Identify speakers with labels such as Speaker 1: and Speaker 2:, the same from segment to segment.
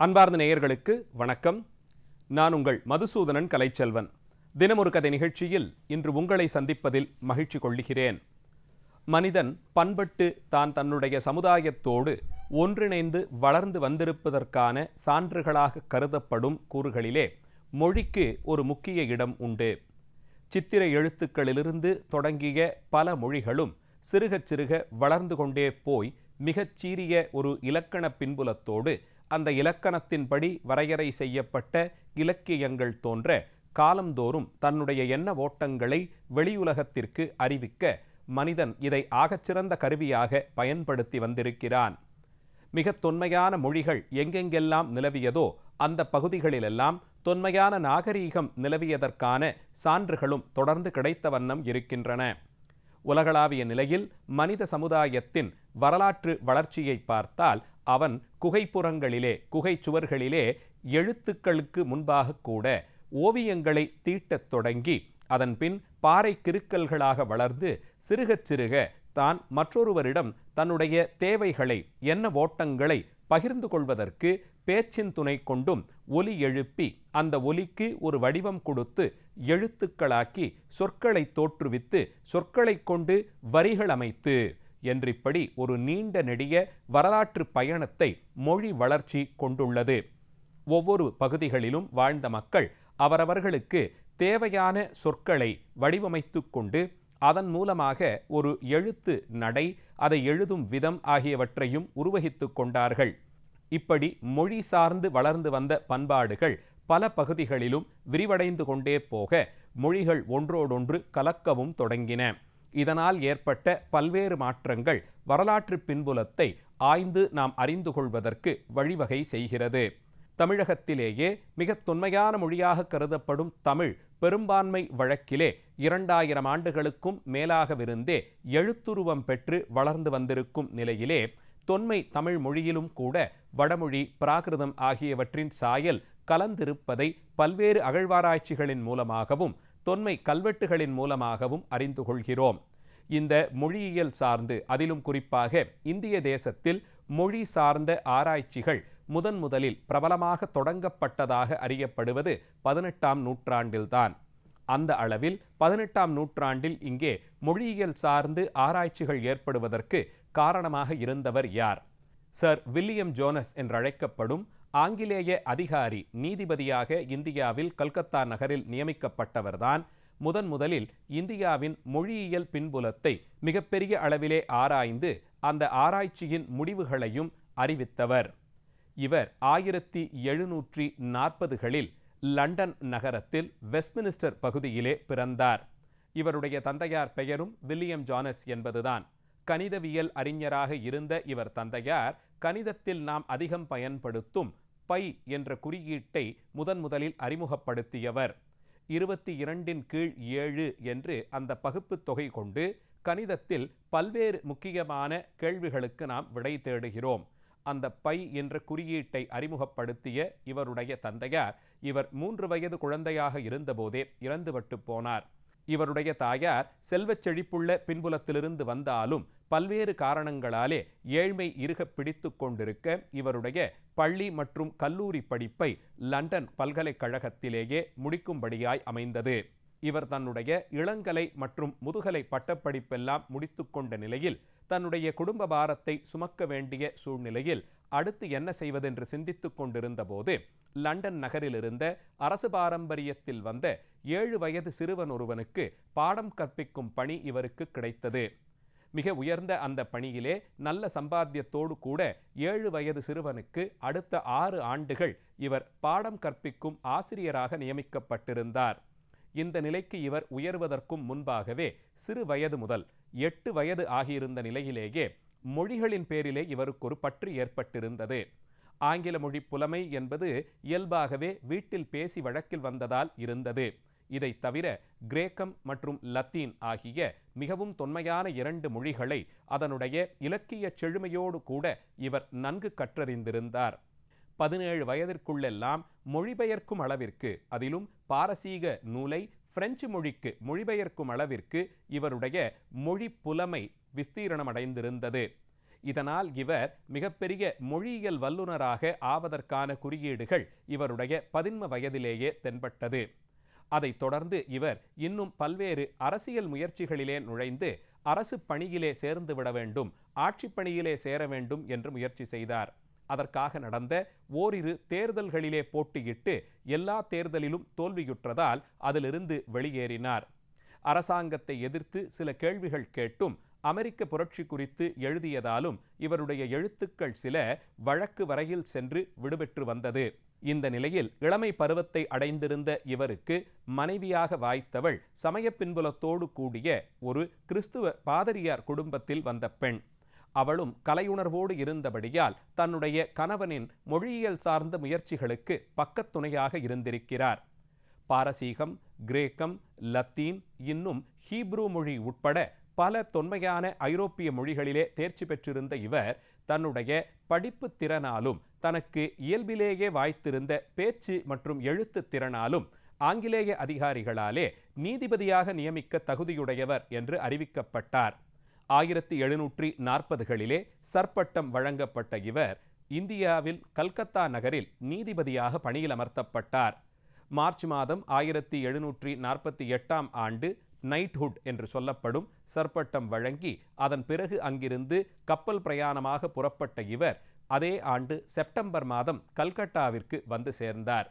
Speaker 1: அன்பார்ந்த நேயர்களுக்கு வணக்கம். நான் உங்கள் மதுசூதனன் கலைச்செல்வன். தினமொரு கதை நிகழ்ச்சியில் இன்று உங்களை சந்திப்பதில் மகிழ்ச்சி கொள்ளுகிறேன். மனிதன் பண்பட்டு தான் தன்னுடைய சமுதாயத்தோடு ஒன்றிணைந்து வளர்ந்து வந்திருப்பதற்கான சான்றுகளாக கருதப்படும் கூறுகளிலே மொழிக்கு ஒரு முக்கிய இடம் உண்டு. சித்திர எழுத்துக்களிலிருந்து தொடங்கிய பல மொழிகளும் சிறுகச் சிறுக வளர்ந்து கொண்டே போய் மிகச்சீரிய ஒரு இலக்கண பின்புலத்தோடு அந்த இலக்கணத்தின்படி வரையறை செய்யப்பட்ட இலக்கியங்கள் தோன்ற காலந்தோறும் தன்னுடைய எண்ண ஓட்டங்களை வெளியுலகத்திற்கு அறிவிக்க மனிதன் இதை ஆகச்சிறந்த கருவியாக பயன்படுத்தி வந்திருக்கிறான். மிக தொன்மையான மொழிகள் எங்கெங்கெல்லாம் நிலவியதோ அந்த பகுதிகளிலெல்லாம் தொன்மையான நாகரீகம் நிலவியதற்கான சான்றுகளும் தொடர்ந்து கிடைத்த வண்ணம் இருக்கின்றன. உலகளாவிய நிலையில் மனித சமுதாயத்தின் வரலாற்று வளர்ச்சியை பார்த்தால் அவன் குகைப்புறங்களிலே குகைச் சுவர்களிலே எழுத்துக்களுக்கு முன்பாக கூட ஓவியங்களை தீட்டத் தொடங்கி அதன்பின் பாறை கிருக்கல்களாக வளர்ந்து சிறுகச் சிறுக தான் மற்றொருவரிடம் தன்னுடைய தேவைகளை என்ன ஓட்டங்களை பகிர்ந்து கொள்வதற்கு பேச்சின் துணை கொண்டும் ஒலி எழுப்பி அந்த ஒலிக்கு ஒரு வடிவம் கொடுத்து எழுத்துக்களாக்கி சொற்களை தோற்றுவித்து சொற்களை கொண்டு வரிகள் அமைத்து என்றிப்படி ஒரு நீண்ட நெடிய வரலாற்று பயணத்தை மொழி வளர்ச்சி கொண்டுள்ளது. ஒவ்வொரு பகுதிகளிலும் வாழ்ந்த மக்கள் அவரவர்களுக்கு தேவையான சொற்களை வடிவமைத்து கொண்டு அதன் மூலமாக ஒரு எழுத்து நடை அதை எழுதும் விதம் ஆகியவற்றையும் உருவகித்து கொண்டார்கள். இப்படி மொழி சார்ந்து வளர்ந்து வந்த பண்பாடுகள் பல பகுதிகளிலும் விரிவடைந்து கொண்டே போக மொழிகள் ஒன்றோடொன்று கலக்கவும் தொடங்கின. இதனால் ஏற்பட்ட பல்வேறு மாற்றங்கள் வரலாற்று பின்புலத்தை ஆய்ந்து நாம் அறிந்து கொள்வதற்கு வழிவகை செய்கிறது. தமிழகத்திலேயே மிக தொன்மையான மொழியாக கருதப்படும் தமிழ் பெரும்பான்மை வழக்கிலே இரண்டாயிரம் ஆண்டுகளுக்கும் மேலாகவிருந்தே எழுத்துருவம் பெற்று வளர்ந்து வந்திருக்கும் நிலையிலே தொன்மை தமிழ் மொழியிலும் கூட வடமொழி பிராகிருதம் ஆகியவற்றின் சாயல் கலந்திருப்பதை பல்வேறு அகழ்வாராய்ச்சிகளின் மூலமாகவும் தொன்மை கல்வெட்டுகளின் மூலமாகவும் அறிந்து கொள்கிறோம். இந்த மொழியியல் சார்ந்து அதிலும் குறிப்பாக இந்திய தேசத்தில் மொழி சார்ந்த ஆராய்ச்சிகள் முதன் முதலில் பிரபலமாக தொடங்கப்பட்டதாக அறியப்படுவது பதினெட்டாம் நூற்றாண்டில்தான். அந்த அளவில் பதினெட்டாம் நூற்றாண்டில் இங்கே மொழியியல் சார்ந்து ஆராய்ச்சிகள் ஏற்படுவதற்கு காரணமாக இருந்தவர் யார்? சர் வில்லியம் ஜோனஸ் என்றழைக்கப்படும் ஆங்கிலேய அதிகாரி நீதிபதியாக இந்தியாவில் கல்கத்தா நகரில் நியமிக்கப்பட்டவர்தான். முதன் முதலில் இந்தியாவின் மொழியியல் பின்புலத்தை மிகப்பெரிய அளவிலே ஆராய்ந்து அந்த ஆராய்ச்சியின் முடிவுகளையும் அறிவித்தவர். இவர் ஆயிரத்தி எழுநூற்றி நாற்பதுகளில் லண்டன் நகரத்தில் வெஸ்ட்மினிஸ்டர் பகுதியிலே பிறந்தார். இவருடைய தந்தையார் பெயரும் வில்லியம் ஜானஸ் என்பதுதான். கணிதவியல் அறிஞராக இருந்த இவர் தந்தையார் கணிதத்தில் நாம் அதிகம் பயன்படுத்தும் பை என்ற குறியீட்டை முதன் முதலில் அறிமுகப்படுத்தியவர். இருபத்தி இரண்டின் கீழ் ஏழு என்று அந்த பகுப்பு தொகை கொண்டு கணிதத்தில் பல்வேறு முக்கியமான கேள்விகளுக்கு நாம் விடை தேடுகிறோம். அந்த பை என்ற குறியீட்டை அறிமுகப்படுத்திய இவருடைய தந்தையார் இவர் மூன்று வயது குழந்தையாக இருந்தபோதே இறந்துவிட்டு போனார். இவருடைய தாயார் செல்வச் செழிப்புள்ள பின்புலத்திலிருந்து வந்தாலும் பல்வேறு காரணங்களாலே ஏழ்மை இருக பிடித்து கொண்டிருக்க இவருடைய பள்ளி மற்றும் கல்லூரி படிப்பை லண்டன் பல்கலைக்கழகத்திலேயே முடிக்கும்படியாய் அமைந்தது. இவர் தன்னுடைய இளங்கலை மற்றும் முதுகலை பட்டப்படிப்பெல்லாம் முடித்துக்கொண்ட நிலையில் தன்னுடைய குடும்ப பாரத்தை சுமக்க வேண்டிய சூழ்நிலையில் அடுத்து என்ன செய்வதென்று சிந்தித்துக் கொண்டிருந்த போது லண்டன் நகரில் இருந்த அரசு பாரம்பரியத்தில் வந்த ஏழு வயது சிறுவன் ஒருவனுக்கு பாடம் கற்பிக்கும் பணி இவருக்கு கிடைத்தது. மிக உயர்ந்த அந்த பணியிலே நல்ல சம்பாத்தியத்தோடு கூட ஏழு வயது சிறுவனுக்கு அடுத்த ஆறு ஆண்டுகள் இவர் பாடம் கற்பிக்கும் ஆசிரியராக நியமிக்கப்பட்டிருந்தார். இந்த நிலைக்கு இவர் உயர்வதற்கும் முன்பாகவே சிறு வயது முதல் எட்டு வயது ஆகியிருந்த நிலையிலேயே மொழிகளின் பேரிலே இவருக்கு ஒரு பற்று ஏற்பட்டிருந்தது. ஆங்கில மொழி புலமை என்பது இயல்பாகவே வீட்டில் பேசி வழக்கில் வந்ததால் இருந்தது. இதை தவிர கிரேக்கம் மற்றும் லத்தீன் ஆகிய மிகவும் தொன்மையான இரண்டு மொழிகளை அதனுடைய இலக்கிய செழுமையோடு கூட இவர் நன்கு கற்றறிந்திருந்தார். பதினேழு வயதிற்குள்ளெல்லாம் மொழிபெயர்க்கும் அளவிற்கு அதிலும் பாரசீக நூலை பிரெஞ்சு மொழிக்கு மொழிபெயர்க்கும் அளவிற்கு இவருடைய மொழி புலமை விஸ்தீரணமடைந்திருந்தது. இதனால் இவர் மிகப்பெரிய மொழியியல் வல்லுநராக ஆவதற்கான குறியீடுகள் இவருடைய பதின்ம வயதிலேயே தென்பட்டது. அதைத் தொடர்ந்து இவர் இன்னும் பல்வேறு அரசியல் முயற்சிகளிலே நுழைந்து அரசு பணியிலே சேர்ந்து விட வேண்டும் ஆட்சிப் பணியிலே சேர வேண்டும் என்று முயற்சி செய்தார். அதற்காக நடந்த ஓரிரு தேர்தல்களிலே போட்டியிட்டு எல்லா தேர்தலிலும் தோல்வியுற்றதால் அதிலிருந்து வெளியேறினார். அரசாங்கத்தை எதிர்த்து சில கேள்விகள் கேட்டும் அமெரிக்க புரட்சி குறித்து எழுதியதாலும் இவருடைய எழுத்துக்கள் சில வழக்கு வரையில் சென்று விடுபெற்று வந்தது. இந்த நிலையில் இளமை பருவத்தை அடைந்திருந்த இவருக்கு மனைவியாக வாய்த்தவள் சமய பின்புலத்தோடு கூடிய ஒரு கிறிஸ்துவ பாதிரியார் குடும்பத்தில் வந்த பெண். அவளும் கலையுணர்வோடு இருந்தபடியால் தன்னுடைய கணவனின் மொழியியல் சார்ந்த முயற்சிகளுக்கு பக்கத்துணையாக இருந்திருக்கிறார். பாரசீகம் கிரேக்கம் லத்தீன் இன்னும் ஹீப்ரூ மொழி உட்பட பல தொன்மையான ஐரோப்பிய மொழிகளிலே தேர்ச்சி பெற்றிருந்த இவர் தன்னுடைய படிப்பு திறனாலும் தனக்கு இயல்பிலேயே வாய்த்திருந்த பேச்சு மற்றும் எழுத்து திறனாலும் ஆங்கிலேய அதிகாரிகளாலே நீதிபதியாக நியமிக்க தகுதியுடையவர் என்று அறிவிக்கப்பட்டார். ஆயிரத்தி எழுநூற்றி நாற்பதுகளிலே சற்பட்டம் வழங்கப்பட்ட இவர் இந்தியாவில் கல்கத்தா நகரில் நீதிபதியாக பணியில் அமர்த்தப்பட்டார் மார்ச் மாதம் ஆயிரத்தி எழுநூற்றி நாற்பத்தி எட்டாம் ஆண்டு நைட்ஹுட் என்று சொல்லப்படும் சற்பட்டம் வழங்கி அதன் பிறகு அங்கிருந்து கப்பல் பிரயாணமாக புறப்பட்ட இவர் அதே ஆண்டு செப்டம்பர் மாதம் கல்கட்டாவிற்கு வந்து சேர்ந்தார்.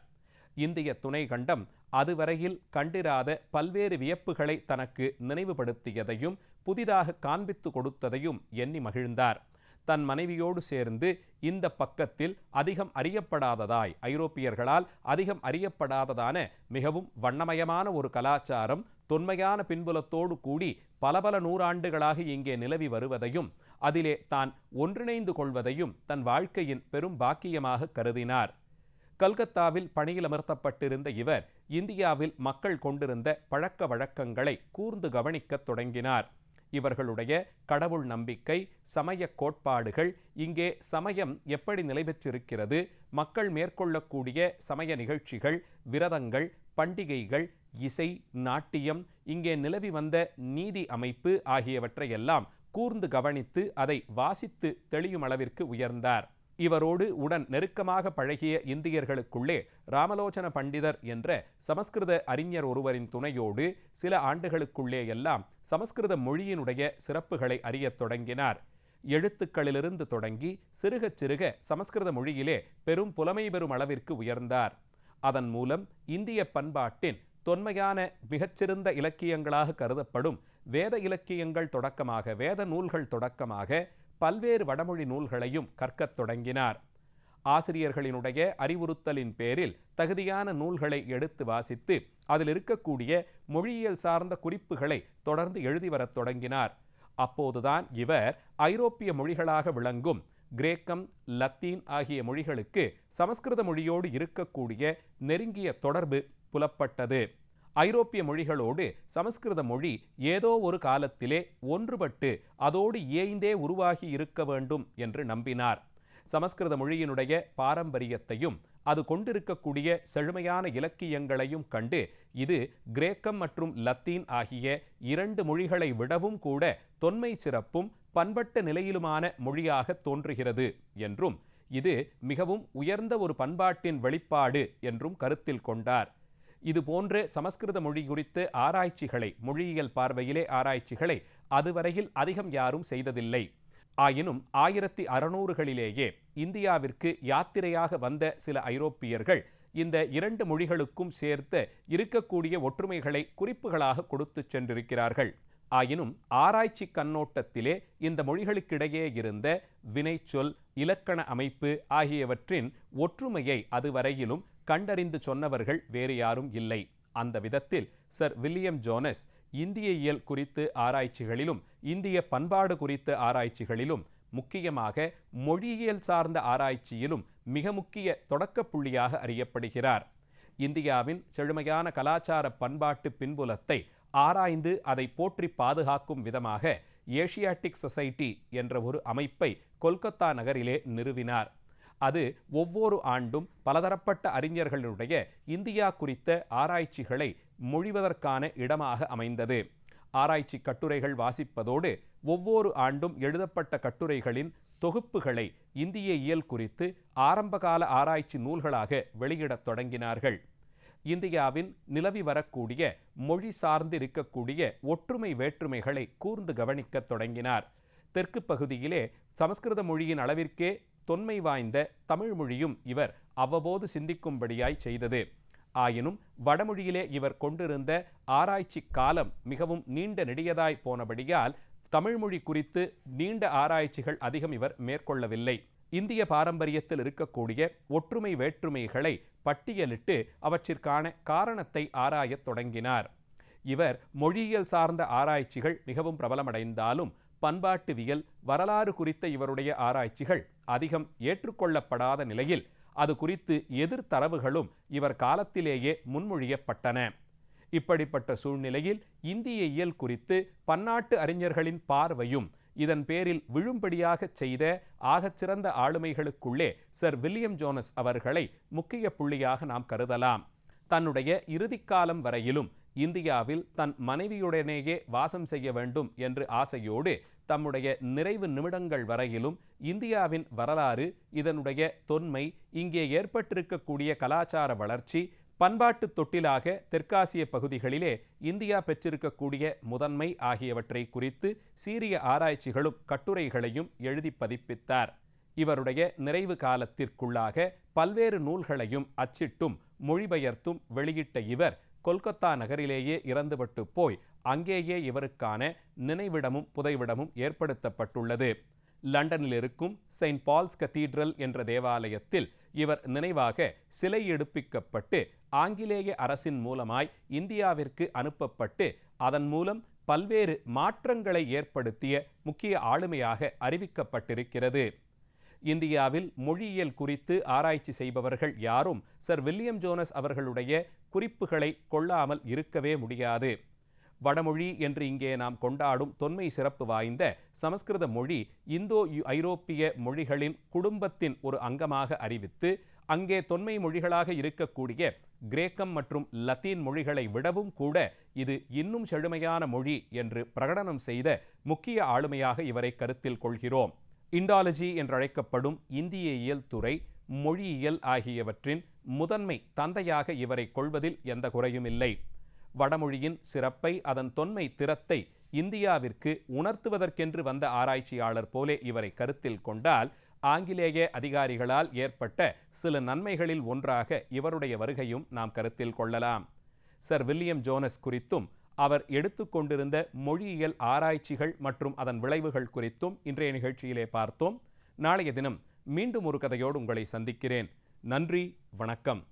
Speaker 1: இந்திய துணை கண்டம் அதுவரையில் கண்டிராத பல்வேறு வியப்புகளை தனக்கு நினைவுபடுத்தியதையும் புதிதாக காண்பித்து கொடுத்ததையும் எண்ணி மகிழ்ந்தார். தன் மனைவியோடு சேர்ந்து இந்த பக்கத்தில் அதிகம் அறியப்படாததாய் ஐரோப்பியர்களால் அதிகம் அறியப்படாததான மிகவும் வண்ணமயமான ஒரு கலாச்சாரம் தொன்மையான பின்புலத்தோடு கூடி பல பல நூறாண்டுகளாக இங்கே நிலவி வருவதையும் அதிலே தான் ஒன்றிணைந்து கொள்வதையும் தன் வாழ்க்கையின் பெரும் பாக்கியமாக கருதினார். கல்கத்தாவில் பணியில் அமர்த்தப்பட்டிருந்த இவர் இந்தியாவில் மக்கள் கொண்டிருந்த பழக்க வழக்கங்களை கூர்ந்து கவனிக்கத் தொடங்கினார். இவர்களுடைய கடவுள் நம்பிக்கை சமய கோட்பாடுகள் இங்கே சமயம் எப்படி நிலை பெற்றிருக்கிறது மக்கள் மேற்கொள்ளக்கூடிய சமய நிகழ்ச்சிகள் விரதங்கள் பண்டிகைகள் இசை நாட்டியம் இங்கே நிலவி வந்த நீதி அமைப்பு ஆகியவற்றையெல்லாம் கூர்ந்து கவனித்து அதை வாசித்து தெளியும் அளவிற்கு உயர்ந்தார். இவரோடு உடன் நெருக்கமாக பழகிய இந்தியர்களுக்குள்ளே ராமலோச்சன பண்டிதர் என்ற சமஸ்கிருத அறிஞர் ஒருவரின் துணையோடு சில ஆண்டுகளுக்குள்ளே எல்லாம் சமஸ்கிருத மொழியினுடைய சிறப்புகளை அறியத் தொடங்கினார். எழுத்துக்களிலிருந்து தொடங்கி சிறுகச் சிறுக சமஸ்கிருத மொழியிலே பெரும் புலமை பெறும் அளவிற்கு உயர்ந்தார். அதன் மூலம் இந்திய பண்பாட்டின் தொன்மையான மிகச்சிறந்த இலக்கியங்களாக கருதப்படும் வேத இலக்கியங்கள் தொடக்கமாக வேத நூல்கள் தொடக்கமாக பல்வேறு வடமொழி நூல்களையும் கற்கத் தொடங்கினார். ஆசிரியர்களினுடைய அறிவுறுத்தலின் பேரில் தகுதியான நூல்களை எடுத்து வாசித்து அதில் இருக்கக்கூடிய மொழியியல் சார்ந்த குறிப்புகளை தொடர்ந்து எழுதி வரத் தொடங்கினார். அப்போதுதான் இவர் ஐரோப்பிய மொழிகளாக விளங்கும் கிரேக்கம் லத்தீன் ஆகிய மொழிகளுக்கு சமஸ்கிருத மொழியோடு இருக்கக்கூடிய நெருங்கிய தொடர்பு புலப்பட்டது. ஐரோப்பிய மொழிகளோடு சமஸ்கிருத மொழி ஏதோ ஒரு காலத்திலே ஒன்றுபட்டு அதோடு ஏய்ந்தே உருவாகி இருக்க வேண்டும் என்று நம்பினார். சமஸ்கிருத மொழியினுடைய பாரம்பரியத்தையும் அது கொண்டிருக்கக்கூடிய செழுமையான இலக்கியங்களையும் கண்டு இது கிரேக்கம் மற்றும் லத்தீன் ஆகிய இரண்டு மொழிகளை விடவும் கூட தொன்மை சிறப்பும் பண்பட்ட நிலையிலுமான மொழியாக தோன்றுகிறது என்றும் இது மிகவும் உயர்ந்த ஒரு பண்பாட்டின் வெளிப்பாடு என்றும் கருத்தில் கொண்டார். இது போன்று சமஸ்கிருத மொழி குறித்து ஆராய்ச்சிகளை மொழியியல் பார்வையிலே ஆராய்ச்சிகளை அதுவரையில் அதிகம் யாரும் செய்ததில்லை. ஆயினும் ஆயிரத்தி அறுநூறுகளிலேயே இந்தியாவிற்கு யாத்திரையாக வந்த சில ஐரோப்பியர்கள் இந்த இரண்டு மொழிகளுக்கும் சேர்த்த இருக்கக்கூடிய ஒற்றுமைகளை குறிப்புகளாக கொடுத்து சென்றிருக்கிறார்கள். ஆயினும் ஆராய்ச்சி கண்ணோட்டத்திலே இந்த மொழிகளுக்கிடையே இருந்த வினைச்சொல் இலக்கண அமைப்பு ஆகியவற்றின் ஒற்றுமையை அதுவரையிலும் கண்டறிந்து சொன்னவர்கள் வேறு யாரும் இல்லை. அந்த விதத்தில் சர் வில்லியம் ஜோனஸ் இந்திய இயல் குறித்து ஆராய்ச்சிகளிலும் இந்திய பண்பாடு குறித்த ஆராய்ச்சிகளிலும் முக்கியமாக மொழியியல் சார்ந்த ஆராய்ச்சியிலும் மிக முக்கிய தொடக்க புள்ளியாக அறியப்படுகிறார். இந்தியாவின் செழுமையான கலாச்சார பண்பாட்டு பின்புலத்தை ஆராய்ந்து அதை போற்றி பாதுகாக்கும் விதமாக ஏஷியாட்டிக் சொசைட்டி என்ற ஒரு அமைப்பை கொல்கத்தா நகரிலே நிறுவினார். அது ஒவ்வொரு ஆண்டும் பலதரப்பட்ட அறிஞர்களுடைய இந்தியா குறித்த ஆராய்ச்சிகளை மொழிவதற்கான இடமாக அமைந்தது. ஆராய்ச்சி கட்டுரைகள் வாசிப்பதோடு ஒவ்வொரு ஆண்டும் எழுதப்பட்ட கட்டுரைகளின் தொகுப்புகளை இந்திய இயல் குறித்து ஆரம்பகால ஆராய்ச்சி நூல்களாக வெளியிடத் தொடங்கினார்கள். இந்தியாவின் நிலவி வரக்கூடிய மொழி சார்ந்து இருக்கக்கூடிய ஒற்றுமை வேற்றுமைகளை கூர்ந்து கவனிக்கத் தொடங்கினார். தெற்கு பகுதியிலே சமஸ்கிருத மொழியின் அளவிற்கே தொன்மை வாய்ந்த தமிழ் மொழியும் இவர் அவ்வப்போது சிந்திக்கும்படியாய் செய்தது. ஆயினும் வடமொழியிலே இவர் கொண்டிருந்த ஆராய்ச்சி காலம் மிகவும் நீண்ட நெடியதாய் போனபடியால் தமிழ்மொழி குறித்து நீண்ட ஆராய்ச்சிகள் அதிகம் இவர் மேற்கொள்ளவில்லை. இந்திய பாரம்பரியத்தில் இருக்கக்கூடிய ஒற்றுமை வேற்றுமைகளை பட்டியலிட்டு அவற்றிற்கான காரணத்தை ஆராயத் தொடங்கினார். இவர் மொழியியல் சார்ந்த ஆராய்ச்சிகள் மிகவும் பிரபலமடைந்தாலும் பண்பாட்டுவியல் வரலாறு குறித்த இவருடைய ஆராய்ச்சிகள் அதிகம் ஏற்றுக்கொள்ளப்படாத நிலையில் அது குறித்து எதிர்த்தரவுகளும் இவர் காலத்திலேயே முன்மொழியப்பட்டன. இப்படிப்பட்ட சூழ்நிலையில் இந்திய இயல் குறித்து பன்னாட்டு அறிஞர்களின் பார்வையும் இதன் பேரில் விழும்படியாகச் செய்த ஆகச்சிறந்த ஆளுமைகளுக்குள்ளே சர் வில்லியம் ஜோனஸ் அவர்களை முக்கிய புள்ளியாக நாம் கருதலாம். தன்னுடைய இறுதிக்காலம் வரையிலும் இந்தியாவில் தன் மனைவியுடனேயே வாசம் செய்ய வேண்டும் என்று ஆசையோடு தம்முடைய நிறைவு நிமிடங்கள் வரையிலும் இந்தியாவின் வரலாறு இதனுடைய தொன்மை இங்கே ஏற்பட்டிருக்கக்கூடிய கலாச்சார வளர்ச்சி பண்பாட்டு தொட்டிலாக தெற்காசிய பகுதிகளிலே இந்தியா பெற்றிருக்கக்கூடிய முதன்மை ஆகியவற்றை குறித்து சீரிய ஆராய்ச்சிகளும் கட்டுரைகளையும் எழுதி பதிப்பித்தார். இவருடைய நிறைவு காலத்திற்குள்ளாக பல்வேறு நூல்களையும் அச்சிட்டும் மொழிபெயர்த்தும் வெளியிட்ட இவர் கொல்கத்தா நகரிலேயே இறந்துவிட்டு போய் அங்கேயே இவருக்கான நினைவிடமும் புதைவிடமும் ஏற்படுத்தப்பட்டுள்ளது. லண்டனில் இருக்கும் செயின்ட் பால்ஸ் கத்தீட்ரல் என்ற தேவாலயத்தில் இவர் நினைவாக சிலை எடுப்பிக்கப்பட்டு ஆங்கிலேய அரசின் மூலமாய் இந்தியாவிற்கு அனுப்பப்பட்டு அதன் மூலம் பல்வேறு மாற்றங்களை ஏற்படுத்திய முக்கிய ஆளுமையாக அறிவிக்கப்பட்டிருக்கிறது. இந்தியாவில் மொழியியல் குறித்து ஆராய்ச்சி செய்பவர்கள் யாரும் சர் வில்லியம் ஜோனஸ் அவர்களுடைய குறிப்புகளை கொள்ளாமல் இருக்கவே முடியாது. வடமொழி என்று இங்கே நாம் கொண்டாடும் தொன்மை சிறப்பு வாய்ந்த சமஸ்கிருத மொழி இந்தோ ஐரோப்பிய மொழிகளின் குடும்பத்தின் ஒரு அங்கமாக அறிவித்து அங்கே தொன்மை மொழிகளாக இருக்கக்கூடிய கிரேக்கம் மற்றும் லத்தீன் மொழிகளை விடவும் கூட இது இன்னும் செழுமையான மொழி என்று பிரகடனம் செய்த முக்கிய ஆளுமையாக இவரை கருத்தில் கொள்கிறோம். இண்டாலஜி என்றழைக்கப்படும் இந்திய இயல் துறை மொழியியல் ஆகியவற்றின் முதன்மை தந்தையாக இவரை கொள்வதில் எந்த குறையும் இல்லை. வடமொழியின் சிறப்பை அதன் தொன்மை திறத்தை இந்தியாவிற்கு உணர்த்துவதற்கென்று வந்த ஆராய்ச்சியாளர் போலே இவரை கருத்தில் கொண்டால் ஆங்கிலேய அதிகாரிகளால் ஏற்பட்ட சில நன்மைகளில் ஒன்றாக இவருடைய வருகையும் நாம் கருத்தில் கொள்ளலாம். சர் வில்லியம் ஜோனஸ் குறித்தும் அவர் எடுத்துக்கொண்டிருந்த மொழியியல் ஆராய்ச்சிகள் மற்றும் அதன் விளைவுகள் குறித்தும் இன்றைய நிகழ்ச்சியிலே பார்த்தோம். நாளைய தினம் மீண்டும் ஒரு கதையோடு உங்களை சந்திக்கிறேன். நன்றி வணக்கம்.